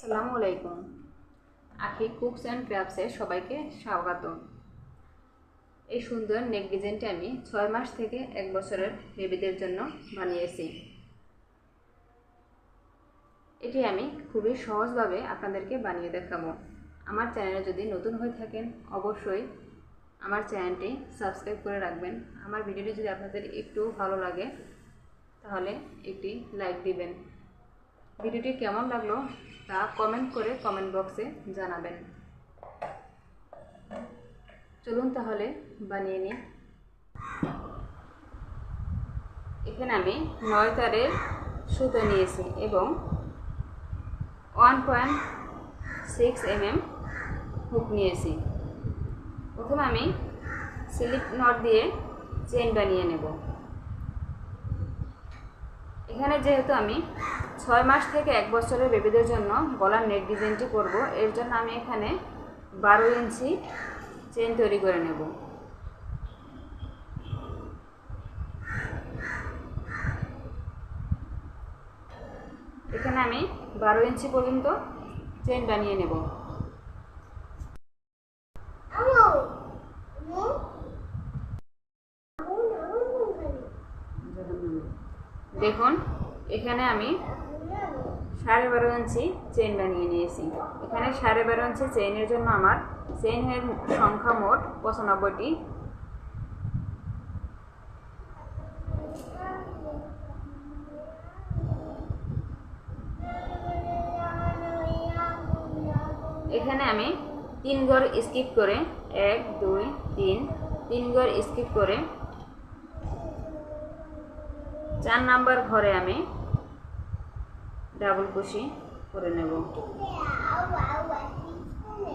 আসসালামু আলাইকুম। আখি কুকস অ্যান্ড ক্রাফটসে সবাইকে স্বাগত এই সুন্দর নেক ডিজাইনটি আমি ছয় মাস থেকে এক বছরের বেবিদের জন্য বানিয়েছি। এটি আমি খুবই সহজভাবে আপনাদেরকে বানিয়ে দেখাবো। আমার চ্যানেলে যদি নতুন হয়ে থাকেন, অবশ্যই আমার চ্যানেলটি সাবস্ক্রাইব করে রাখবেন। আমার ভিডিওটি যদি আপনাদের একটু ভালো লাগে, তাহলে একটি লাইক দিবেন। ভিডিওটি কেমন লাগল তা কমেন্ট করে কমেন্ট বক্সে জানাবেন। চলুন তাহলে বানিয়ে নিই। এখানে আমি নয় তারের সুতো নিয়েছি এবং one point six m m hook নিয়েছি। প্রথমে আমি স্লিপ নট দিয়ে চেন বানিয়ে নেব। এখানে যেহেতু আমি ছয় মাস থেকে এক বছরের বেবিদের জন্য গলার নেট ডিজাইনটি করব। এর জন্য আমি এখানে বারো ইঞ্চি চেন তৈরি করে নেব। এখানে আমি বারো ইঞ্চি পর্যন্ত চেন বানিয়ে নেব। দেখুন, এখানে আমি সাড়ে বারো ইঞ্চি চেন বানিয়ে নিয়েছি। এখানে সাড়ে বারো ইঞ্চি চেইনের জন্য আমার চেইনের সংখ্যা মোট পঁচানব্বইটি। এখানে আমি তিন ঘর স্কিপ করে এক, দুই, তিন তিন ঘর স্কিপ করে চার নাম্বার ঘরে আমি ডাবল কুশি করে নেব।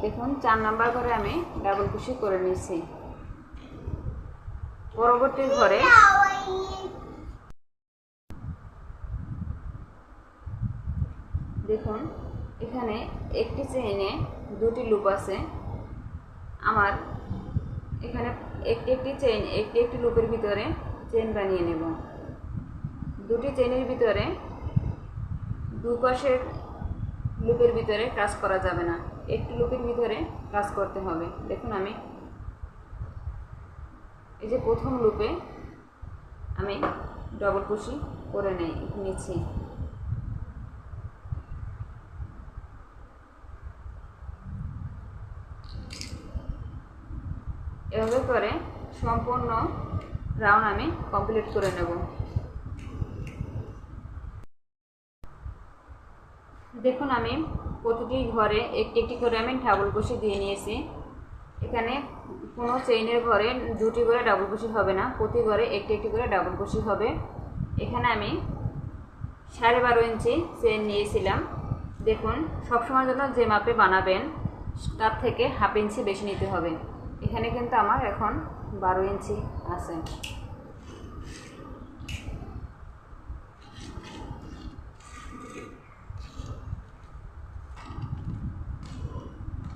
দেখুন, চার নাম্বার ঘরে আমি ডাবল কুশি করে নিয়েছি। পরবর্তী ঘরে দেখুন, এখানে একটি চেইনে দুটি লুপ আছে। আমার এখানে একটি একটি চেইন, একটি একটি লুপের ভিতরে চেন বানিয়ে নেব। দুটি চেনের ভিতরে দুপাশের লুপের ভিতরে কাজ করা যাবে না। একটি লুপের ভিতরে কাজ করতে হবে। দেখুন আমি এই যে প্রথম লুপে আমি ডবল কুশি করে নেই, নিচ্ছি। এভাবে করে সম্পূর্ণ রাউন্ড আমি কমপ্লিট করে নেব। দেখুন, আমি প্রতিটি ঘরে একটি একটি করে আমি ডাবল কুশি দিয়ে নিয়েছি। এখানে কোনো চেইনের ঘরে দুটি করে ডাবল কুশি হবে না, প্রতি ঘরে একটি একটি করে ডাবল কুশি হবে। এখানে আমি সাড়ে বারো ইঞ্চি চেইন নিয়েছিলাম। দেখুন সবসময় জন্য যে মাপে বানাবেন, তার থেকে হাফ ইঞ্চি বেশি নিতে হবে। এখানে কিন্তু আমার এখন বারো ইঞ্চি আছে।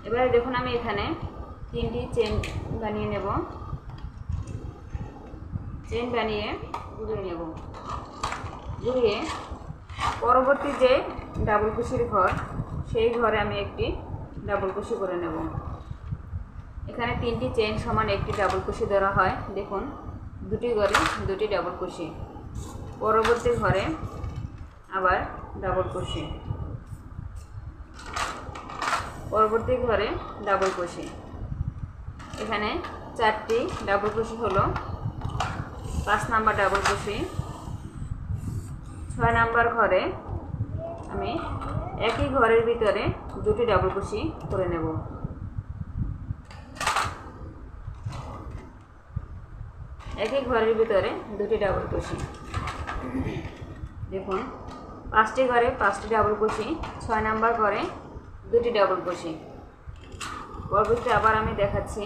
এবারে দেখুন আমি এখানে তিনটি চেন বানিয়ে নেব। চেন বানিয়ে ঘুরিয়ে নেব। ঘুরিয়ে পরবর্তী যে ডাবল কুশির ঘর, সেই ঘরে আমি একটি ডাবল কুশি করে নেব। এখানে তিনটি চেন সমান একটি ডাবল কুশি ধরা হয়। দেখুন, দুটি ঘরে দুটি ডাবল কুশি। পরবর্তী ঘরে আবার ডাবল কুশি। পরবর্তী ঘরে ডাবল কুশি এখানে চারটি ডাবল কুশি হলো। পাঁচ নাম্বার ডাবল কুশি ছয় নাম্বার ঘরে আমি একই ঘরের ভিতরে দুটি ডাবল কুশি করে নেব। একই ঘরের ভিতরে দুটি ডাবল কুশি দেখুন, পাঁচটি ঘরে পাঁচটি ডাবল কুশি ছয় নাম্বার ঘরে দুটি ডাবল কুশি পরবর্তী আবার আমি দেখাচ্ছি।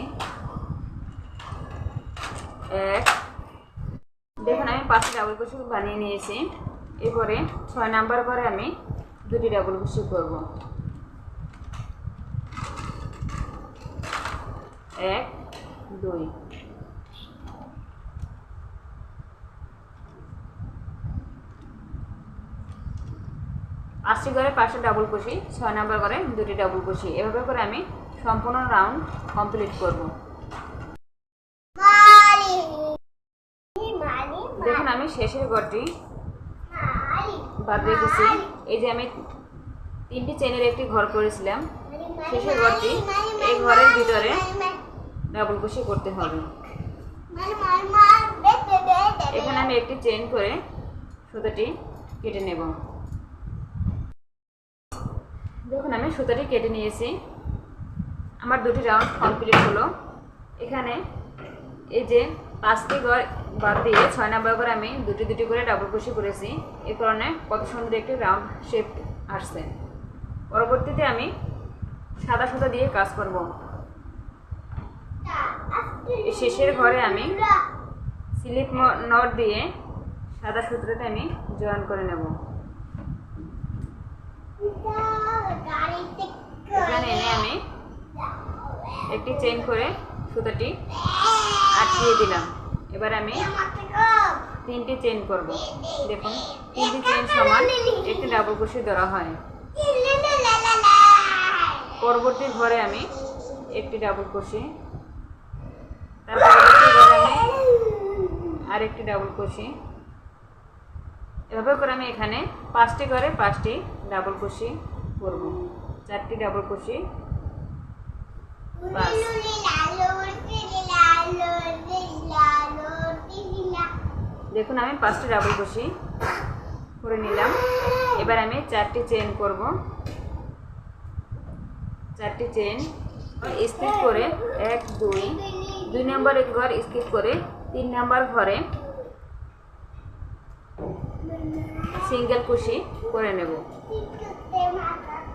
এক। দেখুন, আমি পাঁচটি ডাবল কুশি বানিয়ে নিয়েছি। এরপরে ছয় নাম্বার ঘরে আমি দুটি ডাবল কুশি করব। এক, দুই। পাঁচটি ঘরে পাঁচটা ডাবল কুশি ছয় নাম্বার ঘরে দুটি ডাবল কুশি এভাবে করে আমি সম্পূর্ণ রাউন্ড কমপ্লিট করব। দেখুন, আমি শেষের ঘরটি বাদ রেখেছি। এই যে আমি তিনটি চেনের একটি ঘর করেছিলাম। শেষের ঘরটি এই ঘরের ভিতরে ডাবল কুশি করতে হবে। এখানে আমি একটি চেন করে সুতোটি কেটে নেব দেখুন আমি সুতোটি কেটে নিয়েছি। আমার দুটি রাউন্ড কমপ্লিট হলো। এখানে এই যে পাঁচটি ঘর বাদ দিয়ে ছয় নাম্বার করে আমি দুটি দুটি করে ডাবল কুশি করেছি। এই কারণে কত সুন্দর একটি রাউন্ড শেপ আসছে। পরবর্তীতে আমি সাদা সুতা দিয়ে কাজ করব। শেষের ঘরে আমি স্লিপ নট দিয়ে সাদা সুতোটা আমি জয়েন করে নেব। এখানে এনে আমি একটি চেন করে সুতোটি আটকিয়ে দিলাম। এবার আমি তিনটি চেন করব। দেখুন, তিনটি চেন সমান একটি ডাবল কুশি ধরা হয়। পরবর্তী ঘরে আমি একটি ডাবল কুশি ঘরে আমি ডাবল কুশি এভাবে করে আমি এখানে পাঁচটি ঘরে পাঁচটি ডাবল কুশি করব। চারটি ডাবল কুশি বাস। দেখুন, আমি পাঁচটি ডাবল কুশি করে নিলাম। এবার আমি চারটি চেন করব। চারটি চেন স্কিপ করে এক, দুই দুই নম্বর ঘর স্কিপ করে তিন নম্বর ঘরে সিঙ্গেল কুশি করে নেব।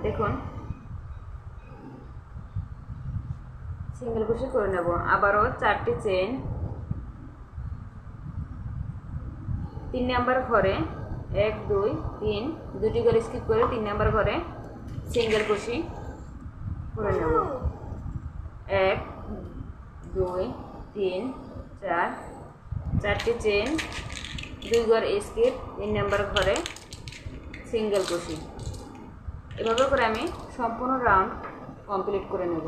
দেখুন। সিঙ্গেল কুশি করে নেব। আবারও চারটি চেন তিন নাম্বার ঘরে এক, দুই, তিন। দুটি করে স্কিপ করে তিন নাম্বার ঘরে সিঙ্গেল কুশি করে নেব। এক, দুই, তিন, চার। চারটি চেন দুই ঘর স্কিপ তিন নাম্বার ঘরে সিঙ্গেল কুশি এভাবে করে আমি সম্পূর্ণ রাউন্ড কমপ্লিট করে নেব।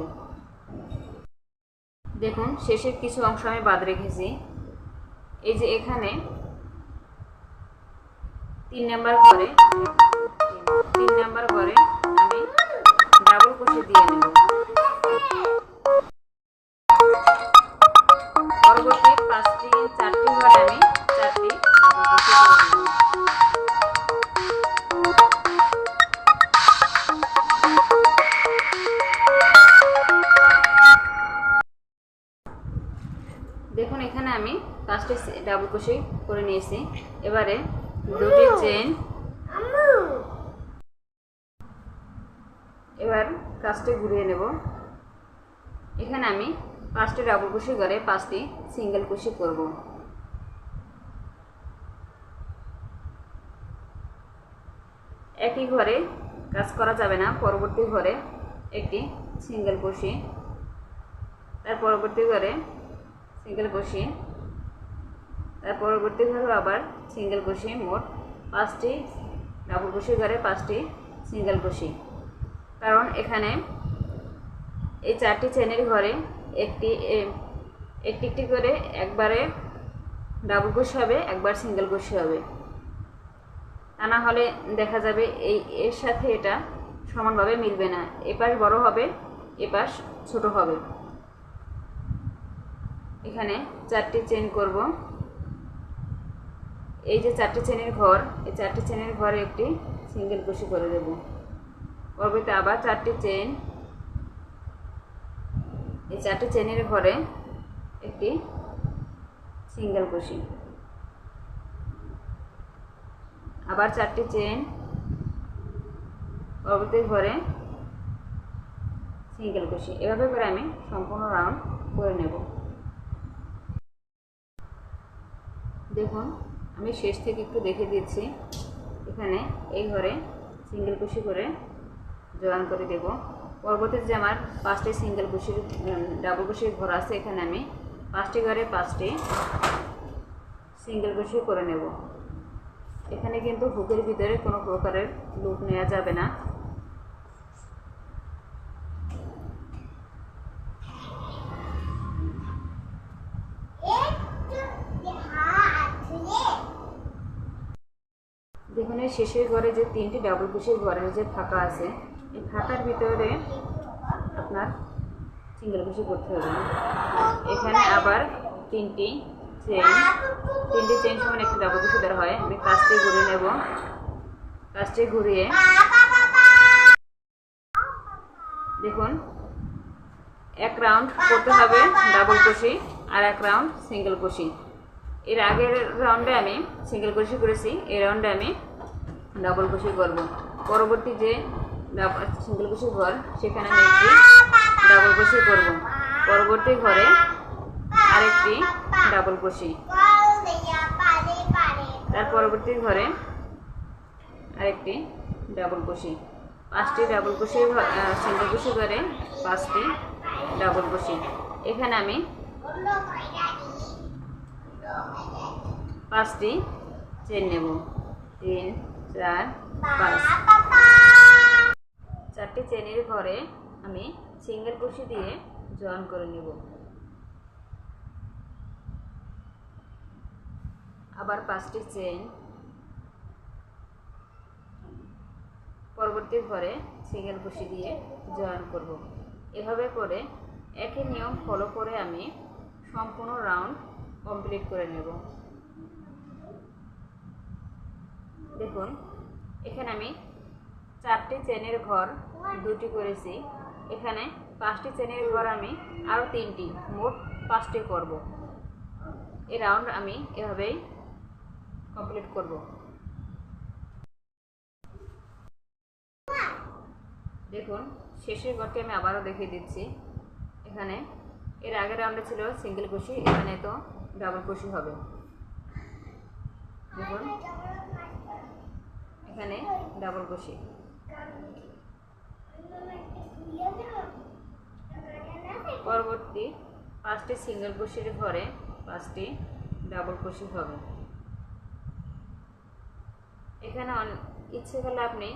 দেখুন, শেষের কিছু অংশ আমি বাদ রেখেছি। এই যে এখানে তিন নাম্বার করে তিন নাম্বার ঘরে আমি ডাবল কুশি দিয়ে নেব। পরবর্তী পাঁচটি, চারটি ঘরে আমি চারটি ডাবল করে নেব। পাঁচটি ডাবল কুশি করে নিয়েছি। এবারে দুটি চেন এবার কাজটি ঘুরিয়ে নেব। এখানে আমি পাঁচটি ডাবল কুশি করে পাঁচটি সিঙ্গেল কুশি করব। একই ঘরে কাজ করা যাবে না। পরবর্তী ঘরে একটি সিঙ্গেল কুশি তার পরবর্তী ঘরে সিঙ্গেল কুশি তার পরবর্তী ঘরে আবার সিঙ্গেল কুশি মোট পাঁচটি ডাবল কুশি ঘরে পাঁচটি সিঙ্গেল কুশি কারণ এখানে এই চারটি চেনের ঘরে একটি একটি একটি করে একবারে ডাবল কুশি হবে, একবার সিঙ্গেল কুশি হবে। তা না হলে দেখা যাবে এই, এর সাথে এটা সমানভাবে মিলবে না। এপাশ বড় হবে এপাশ ছোট হবে। এখানে চারটি চেন করব। এই যে চারটি চেনের ঘর, এই চারটি চেনের ঘরে একটি সিঙ্গেল কুশি করে দেব। পরবর্তীতে আবার চারটি চেন এই চারটি চেনের ঘরে একটি সিঙ্গেল কুশি আবার চারটি চেন পরবর্তী ঘরে সিঙ্গেল কুশি এভাবে করে আমি সম্পূর্ণ রাউন্ড করে নেব। দেখুন আমি শেষ থেকে একটু দেখে দিচ্ছি। এখানে এই ঘরে সিঙ্গেল কুশি করে জয়েন করে দেব। পরবর্তীতে যে আমার পাঁচটি সিঙ্গেল কুশির ডাবল কুশির ঘর আছে এখানে আমি পাঁচটি ঘরে পাঁচটি সিঙ্গেল কুশি করে নেব। এখানে কিন্তু হুকের ভিতরে কোনো প্রকারের লুপ নেওয়া যাবে না একটু হাত ধুয়ে দেখুন এই শেষের ঘরে যে তিনটি ডাবল কুশির ঘরের যে ফাঁকা আছে, এই ফাঁকার ভিতরে আপনার সিঙ্গেল কুশি করতে হবে। এখানে আবার তিনটি চেন তিনটি চেন সমান একটি ডাবল কুশি দেওয়া হয়। আমি কাজটি ঘুরিয়ে নেব। কাজটি ঘুরিয়ে দেখুন, এক রাউন্ড করতে হবে ডাবল কুশি আর এক রাউন্ড সিঙ্গেল কুশি এর আগের রাউন্ডে আমি সিঙ্গেল কুশি করেছি, এই রাউন্ডে আমি ডাবল কুশি করব পরবর্তী যে সিঙ্গেল কুশি ঘর, সেখানে আমি একটি ডাবল কুশি করব। পরবর্তী ঘরে আরেকটি ডাবল কুশি তার পরবর্তী ঘরে আরেকটি ডাবল কুশি পাঁচটি ডাবল কুশি সিঙ্গেল কুশি ঘরে পাঁচটি ডাবল কুশি এখানে আমি পাঁচটি চেন নেব। তিন চার, পাঁচ। চারটি চেনের ঘরে আমি সিঙ্গেল কুশি দিয়ে জয়েন করে নেব। আবার পাঁচটি চেন। পরবর্তী ঘরে সিঙ্গেল কুশি দিয়ে জয়েন করব। এভাবে করে একই নিয়ম ফলো করে আমি সম্পূর্ণ রাউন্ড কমপ্লিট করে নেব। দেখুন, এখানে আমি চারটি চেনের ঘর দুটি করেছি। এখানে পাঁচটি চেনের ঘর আমি আরও তিনটি, মোট পাঁচটি করব। এই রাউন্ড আমি এভাবেই কমপ্লিট করব। দেখুন, শেষের ঘরটি আমি আবারও দেখিয়ে দিচ্ছি। এখানে এর আগের রাউন্ডে ছিল সিঙ্গেল কুশি এখানে তো ডাবল কুশি হবে। দেখুন এখানে ডাবল কুশি পরবর্তী পাঁচটি সিঙ্গেল কুশির ঘরে পাঁচটি ডাবল কুশি হবে। এখানে ইচ্ছে করলে আপনি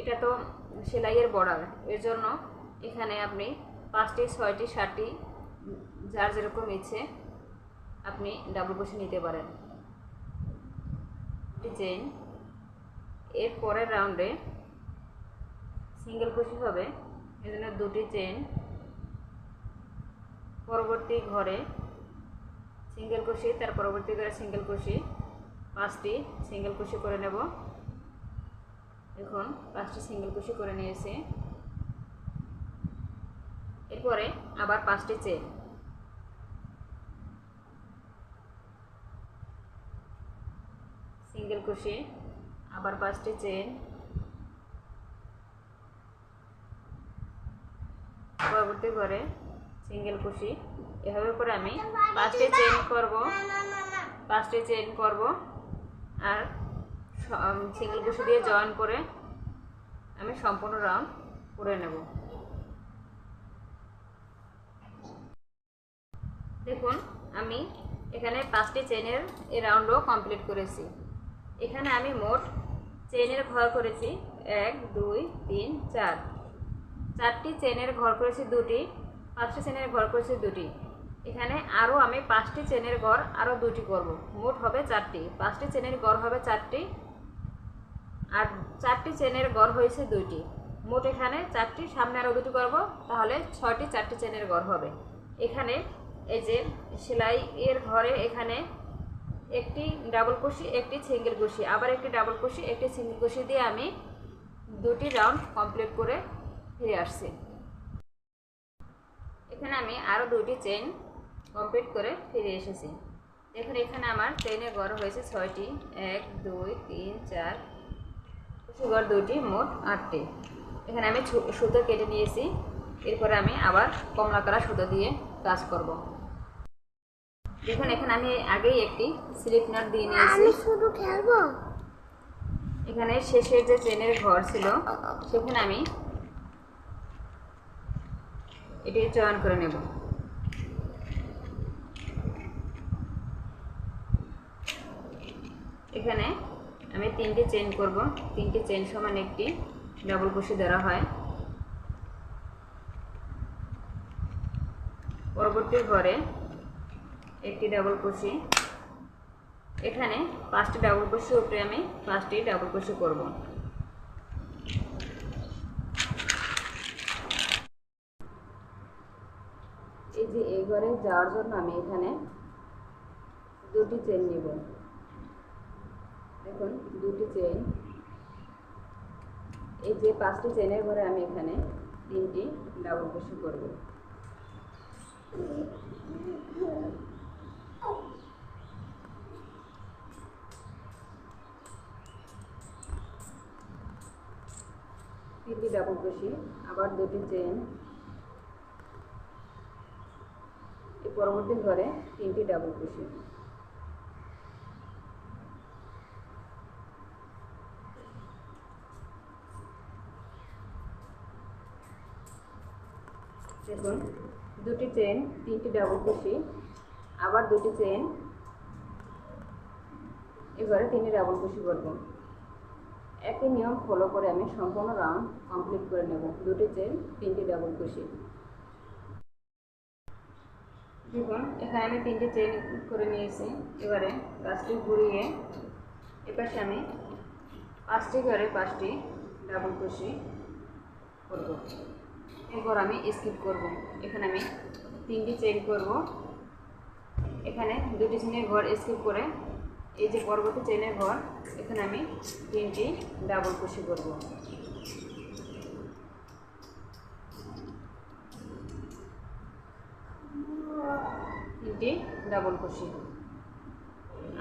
এটা তো সেলাইয়ের বর্ডার, এর জন্য এখানে আপনি পাঁচটি, ছয়টি ষাটটি যার যেরকম ইচ্ছে আপনি ডাবল কুশি নিতে পারেন। চেইন এর পরের রাউন্ডে সিঙ্গেল কুশি হবে। এজন্য দুটি চেন পরবর্তী ঘরে সিঙ্গেল কুশি তার পরবর্তী ঘরে সিঙ্গেল কুশি পাঁচটি সিঙ্গেল কুশি করে নেব। এখন পাঁচটি সিঙ্গেল কুশি করে নিয়েছি। এরপরে আবার পাঁচটি চেন সিঙ্গেল কুশি আবার পাঁচটি চেন পরবর্তী করে সিঙ্গেল কুশি। এভাবে করে আমি পাঁচটি চেন করব। পাঁচটি চেন করব। আর সিঙ্গেল কুশি দিয়ে জয়েন করে আমি সম্পূর্ণ রাউন্ড করে নেব। দেখুন, আমি এখানে পাঁচটি চেনের এই রাউন্ডও কমপ্লিট করেছি। এখানে আমি মোট চেনের ঘর করেছি। এক, দুই, তিন, চার। চারটি চেনের ঘর করেছি দুটি, পাঁচটি চেনের ঘর করেছি দুটি। এখানে আরও আমি পাঁচটি চেনের ঘর আরও দুটি করব। মোট হবে চারটি। পাঁচটি চেনের ঘর হবে চারটি, আর চারটি চেনের ঘর হয়েছে দুইটি। মোট এখানে চারটি, সামনে আরও দুটি করব, তাহলে ছয়টি, চারটি চেনের ঘর হবে। এখানে এই যে সেলাই এর ঘরে এখানে একটি ডাবল কুশি একটি সিঙ্গেল কুশি আবার একটি ডাবল কুশি একটি সিঙ্গেল কুশি দিয়ে আমি দুটি রাউন্ড কমপ্লিট করে ফিরে আসছি। এখানে আমি আরও দুটি চেন কমপ্লিট করে ফিরে এসেছি। দেখুন, এখানে আমার চেনের গড় হয়েছে ছয়টি। এক, দুই, তিন, চার সুগার দুইটি, মোট আটটি। এখানে আমি সুতো কেটে নিয়েছি। এরপরে আমি আবার কমলা কালার সুতো দিয়ে কাজ করব। দেখুন এখানে আমি আগেই একটি স্লিপ নাট দিয়ে নিয়েছি। আমি শুধু খেলব? এখানে শেষের যে চেনের ঘর ছিল সেখানে আমি এটি চয়ন করে নেব। এখানে আমি তিনটে চেন করব। তিনটে চেন সমান একটি ডাবল কুশি ধরা হয়। পরবর্তী ঘরে একটি ডাবল কুশি এখানে পাঁচটি ডাবল কুশি উপরে আমি পাঁচটি ডাবল কুশি করব। এই যে এই ঘরে যাওয়ার জন্য আমি এখানে দুটি চেন নিব। দেখুন, দুটি চেন এই যে পাঁচটি চেনের ঘরে আমি এখানে তিনটি ডাবল কুশি করব। তিনটি ডাবল কুশি আবার দুটি চেন এই পরবর্তী ঘরে তিনটি ডাবল কুশি দেখুন, দুটি চেন তিনটি ডাবল কুশি আবার দুটি চেন এবারে তিনটি ডাবল কুশি করব একই নিয়ম ফলো করে আমি সম্পূর্ণ রাউন্ড কমপ্লিট করে নেব। দুটি চেন তিনটি ডাবল কুশি দেখুন, এখানে আমি তিনটে চেন করে নিয়েছি। এবারে গাছটি ঘুরিয়ে এপাশে আমি পাঁচটি করে পাঁচটি ডাবল কুশি করব। এরপর আমি স্কিপ করব। এখানে আমি তিনটি চেন করব। এখানে দুটি চেনের ঘর স্কিপ করে, এই যে পরবর্তী চেনের ঘর, এখানে আমি তিনটি ডাবল কুশি করব। তিনটি ডাবল কুশি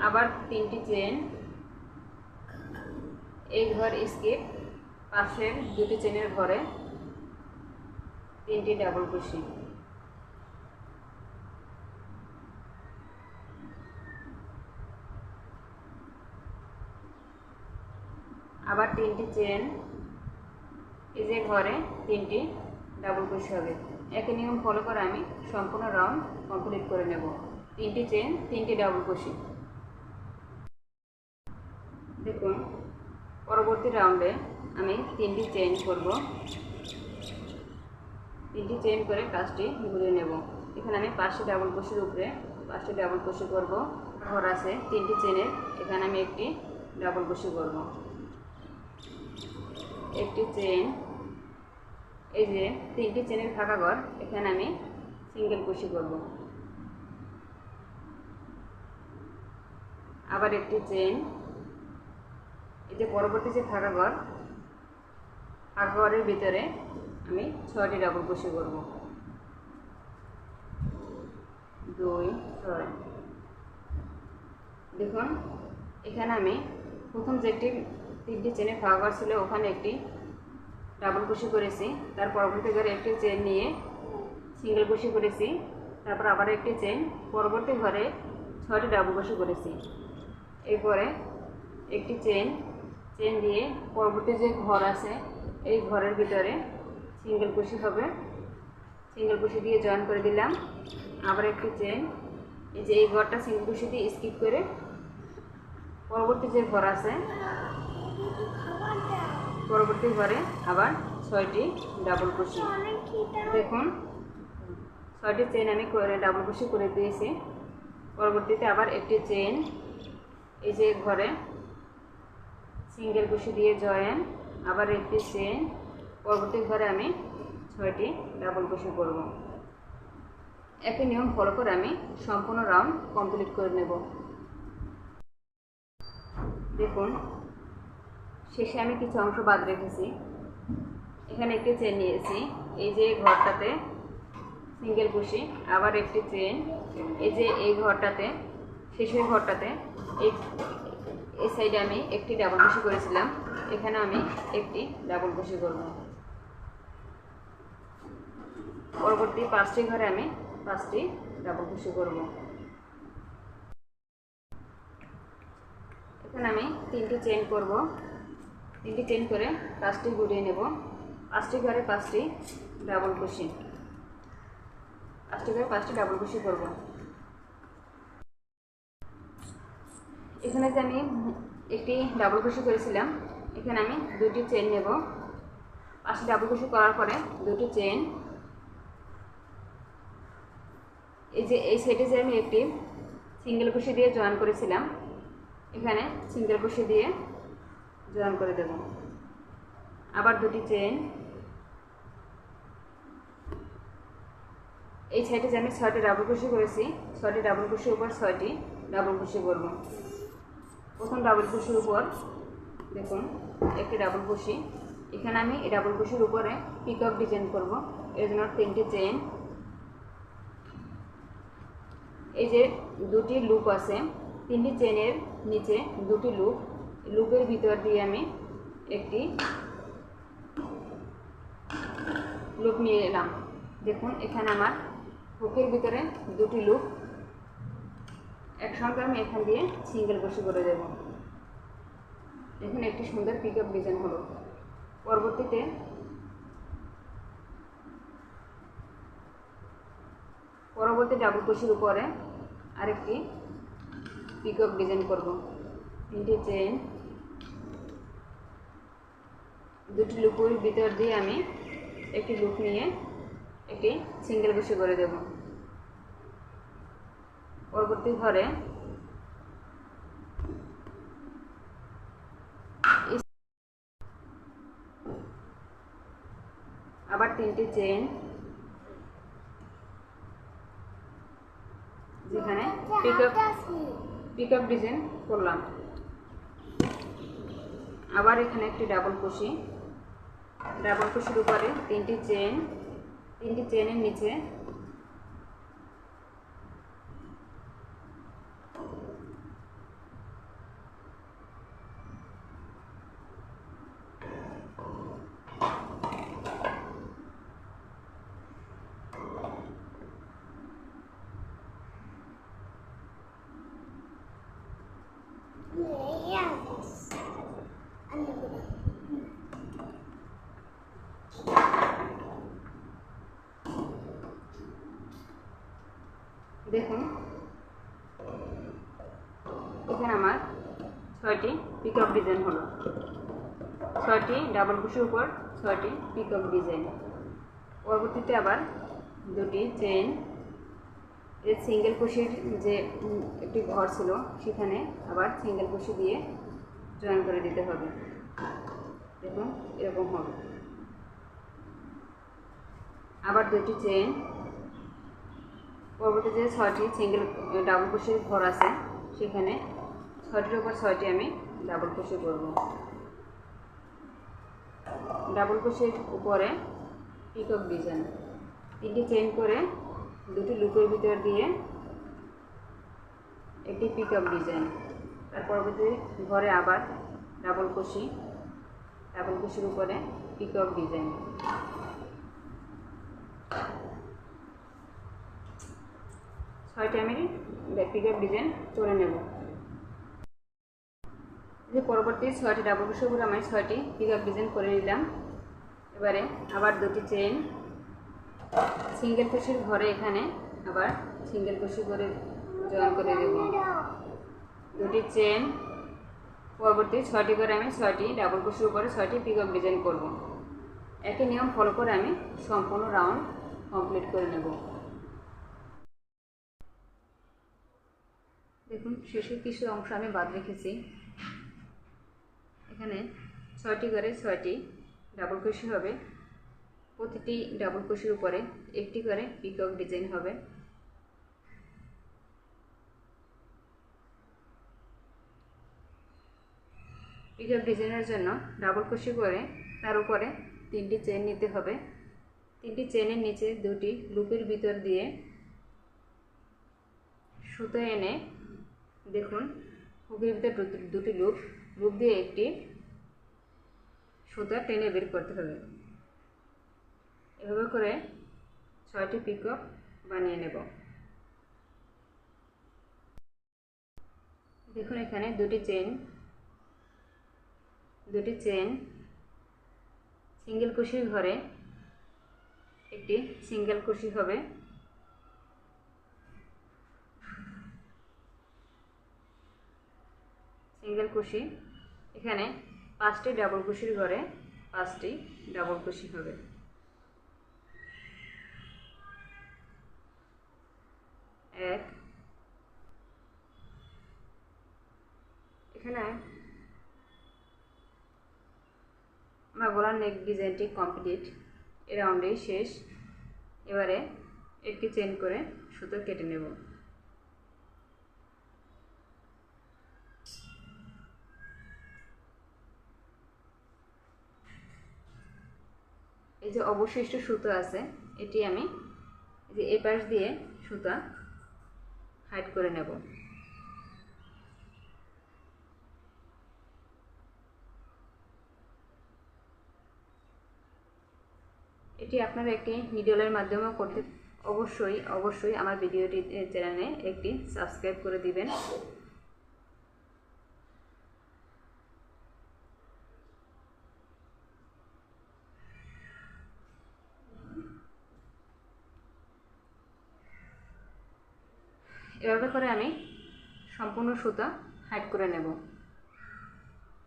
আবার তিনটি চেন এই ঘর স্কিপ পাশের দুটি চেনের ঘরে তিনটি ডাবল কুশি আবার তিনটি চেন এই যে ঘরে তিনটি ডাবল কুশি হবে। একই নিয়ম ফলো করে আমি সম্পূর্ণ রাউন্ড কমপ্লিট করে নেব। তিনটি চেন তিনটি ডাবল কুশি দেখুন, পরবর্তী রাউন্ডে আমি তিনটি চেন করব। তিনটি চেন করে কাজটি ঘুরিয়ে নেব। এখানে আমি পাঁচটি ডাবল কুশির উপরে পাঁচটি ডাবল কুশি করব। ঘর আছে, তিনটি চেনের এখানে আমি একটি ডাবল কুশি করব। একটি চেন এই যে তিনটি চেনের ফাঁকা ঘর, এখানে আমি সিঙ্গেল কুশি করব। আবার একটি চেন এই যে পরবর্তী যে ফাঁকা ঘর, ফাঁকা ঘরের ভিতরে আমি ছয়টি ডাবল কুশি করব। দুই, ছয়। দেখুন, এখানে আমি প্রথম যে একটি তিনটি চেনে ফাঁকা ছিল, ওখানে একটি ডাবল কুশি করেছি। তার পরবর্তী ঘরে একটি চেন নিয়ে সিঙ্গেল কুশি করেছি। তারপর আবার একটি চেন পরবর্তী ঘরে ছয়টি ডাবল কুশি করেছি। এরপরে একটি চেন চেন দিয়ে পরবর্তী যে ঘর আছে, এই ঘরের ভিতরে সিঙ্গেল কুশি হবে। সিঙ্গেল কুশি দিয়ে জয়েন করে দিলাম। আবার একটি চেন, এই যে এই ঘরটা সিঙ্গেল কুশি দিয়ে স্কিপ করে পরবর্তী যে ঘর আছে পরবর্তী ঘরে আবার ছয়টি ডাবল কুশি দেখুন, ছয়টি চেন আমি করে ডাবল কুশি করে দিয়েছি। পরবর্তীতে আবার একটি চেন এই যে ঘরে সিঙ্গেল কুশি দিয়ে জয়েন আবার একটি চেন পরবর্তী ঘরে আমি ছয়টি ডাবল কুশি করব। একই নিয়ম ফলো করে আমি সম্পূর্ণ রাউন্ড কমপ্লিট করে নেব। দেখুন শেষে আমি কিছু অংশ বাদ রেখেছি। এখানে একটি চেন নিয়েছি। এই যে ঘরটাতে সিঙ্গেল কুশি আবার একটি চেন এই যে এই ঘরটাতে, শেষের ঘরটাতে, এই এই সাইডে আমি একটি ডাবল কুশি করেছিলাম। এখানে আমি একটি ডাবল কুশি করব। পরবর্তী পাঁচটি ঘরে আমি পাঁচটি ডাবল কুশি করব। এখানে আমি তিনটি চেন করব। তিনটি চেন করে পাঁচটি ঘুরিয়ে নেব। পাঁচটি ঘরে পাঁচটি ডাবল কুশি পাঁচটি ঘরে পাঁচটি ডাবল কুশি করব। এখানে যে আমি একটি ডাবল কুশি করেছিলাম, এখানে আমি দুটি চেন নেব। পাঁচটি ডাবল কুশি করার পরে দুটি চেন এই যে, এই সাইডে যে আমি একটি সিঙ্গেল কুশি দিয়ে জয়েন করেছিলাম, এখানে সিঙ্গেল কুশি দিয়ে জয়েন করে দেব। আবার দুটি চেন এই সাইডে যে আমি ছয়টি ডাবল কুশি করেছি, ছয়টি ডাবল কুশির উপর, ছয়টি ডাবল কুশি করব। প্রথম ডাবল কুশির উপর, দেখুন, একটি ডাবল কুশি এখানে আমি এই ডাবল কুশির উপরে পিকক ডিজাইন করব। এর জন্য তিনটি চেন এই যে দুটি লুপ আছে, তিনটি চেনের নিচে দুটি লুপ লুপের ভিতর দিয়ে আমি একটি লুপ নিয়ে এলাম দেখুন, এখানে আমার হুকের ভিতরে দুটি লুপ। একসঙ্গে আমি এখান দিয়ে সিঙ্গেল বসে করে দেব। দেখুন, একটি সুন্দর পিক আপ ডিজাইন হলো। পরবর্তীতে পরবর্তী ডাবল কুশির উপরে আরেকটি পিকক ডিজাইন করব। তিনটি চেন দুটি লুকুর ভিতর দিয়ে আমি একটি লুক নিয়ে একটি সিঙ্গেল কুশি করে দেব। পরবর্তী ঘরে আবার তিনটি চেন যেখানে পিকআপ পিকআপ ডিজাইন করলাম। আবার এখানে একটি ডাবল কুশি। ডাবল শুরু করে তিনটি চেন তিনটি চেনের নিচে Yes. I'm gonna. দেখুন এখানে আমার ছয়টি পিকআপ ডিজাইন হলো ছয়টি ডাবল কুশির উপর ছয়টি পিকআপ ডিজাইন পরবর্তীতে আবার দুটি চেন এর সিঙ্গেল কুশির যে একটি ঘর ছিল, সেখানে আবার সিঙ্গেল কুশি দিয়ে জয়েন করে দিতে হবে। দেখুন, এরকম হবে। আবার দুটি চেন পরবর্তী যে ছয়টি সিঙ্গেল ডাবল কুশির ঘর আছে, সেখানে ছয়টির উপর ছয়টি আমি ডাবল কুশি করব। ডাবল কুশির উপরে পিকক ডিজাইন। তিনটি চেন করে দুটি লুপের ভিতর দিয়ে একটি পিকআপ ডিজাইন। তার পরবর্তী ঘরে আবার ডাবল কুশি ডাবল কুশির উপরে পিকআপ ডিজাইন। ছয়টা আমি পিকআপ ডিজাইন করে নেব। যে পরবর্তী ছয়টি ডাবল কুশির উপরে আমি ছয়টি পিকআপ ডিজাইন করে নিলাম। এবারে আবার দুটি চেন সিঙ্গেল কুশির ঘরে এখানে আবার সিঙ্গেল কুশি করে জয়েন করে দেব। দুটি চেন পরবর্তী ছয়টি করে আমি ছয়টি ডাবল কুশির উপরে ছয়টি পিকআপ ডিজাইন করব। একই নিয়ম ফলো করে আমি সম্পূর্ণ রাউন্ড কমপ্লিট করে নেব। দেখুন, শেষের কিছু অংশ আমি বাদ রেখেছি। এখানে ছয়টি করে ছয়টি ডাবল কুশি হবে। প্রতিটি ডাবল কুশির উপরে একটি করে পিকক ডিজাইন হবে। পিকক ডিজাইনের জন্য ডাবল কুশি করে তার উপরে তিনটি চেন নিতে হবে। তিনটি চেনের নিচে দুটি লুপের ভিতর দিয়ে সুতো এনে দেখুন হুকের ভিতর দুটি- লুপ লুপ দিয়ে একটি সুতা টেনে বের করতে হবে। এভাবে করে ছয়টি পিকক বানিয়ে নেব। দেখুন এখানে দুটি চেন দুটি চেন সিঙ্গেল কুশির ঘরে একটি সিঙ্গেল কুশি হবে। সিঙ্গেল কুশি এখানে পাঁচটি ডাবল কুশির ঘরে পাঁচটি ডাবল কুশি হবে। এক। এখানে আমার গলার নেক ডিজাইনটি কমপ্লিট এ রাউন্ডেই শেষ। এবারে একটি চেন করে সুতো কেটে নেব। এই যে অবশিষ্ট সুতো আছে, এটি আমি যে এই পাশ দিয়ে সুতা হাইড করে নেব। এটি আপনারা একটি ভিডিওলের মাধ্যমেও করতে অবশ্যই অবশ্যই আমার ভিডিওটি চ্যানেলে একটি সাবস্ক্রাইব করে দিবেন। এভাবে করে আমি সম্পূর্ণ সুতা হাইড করে নেব।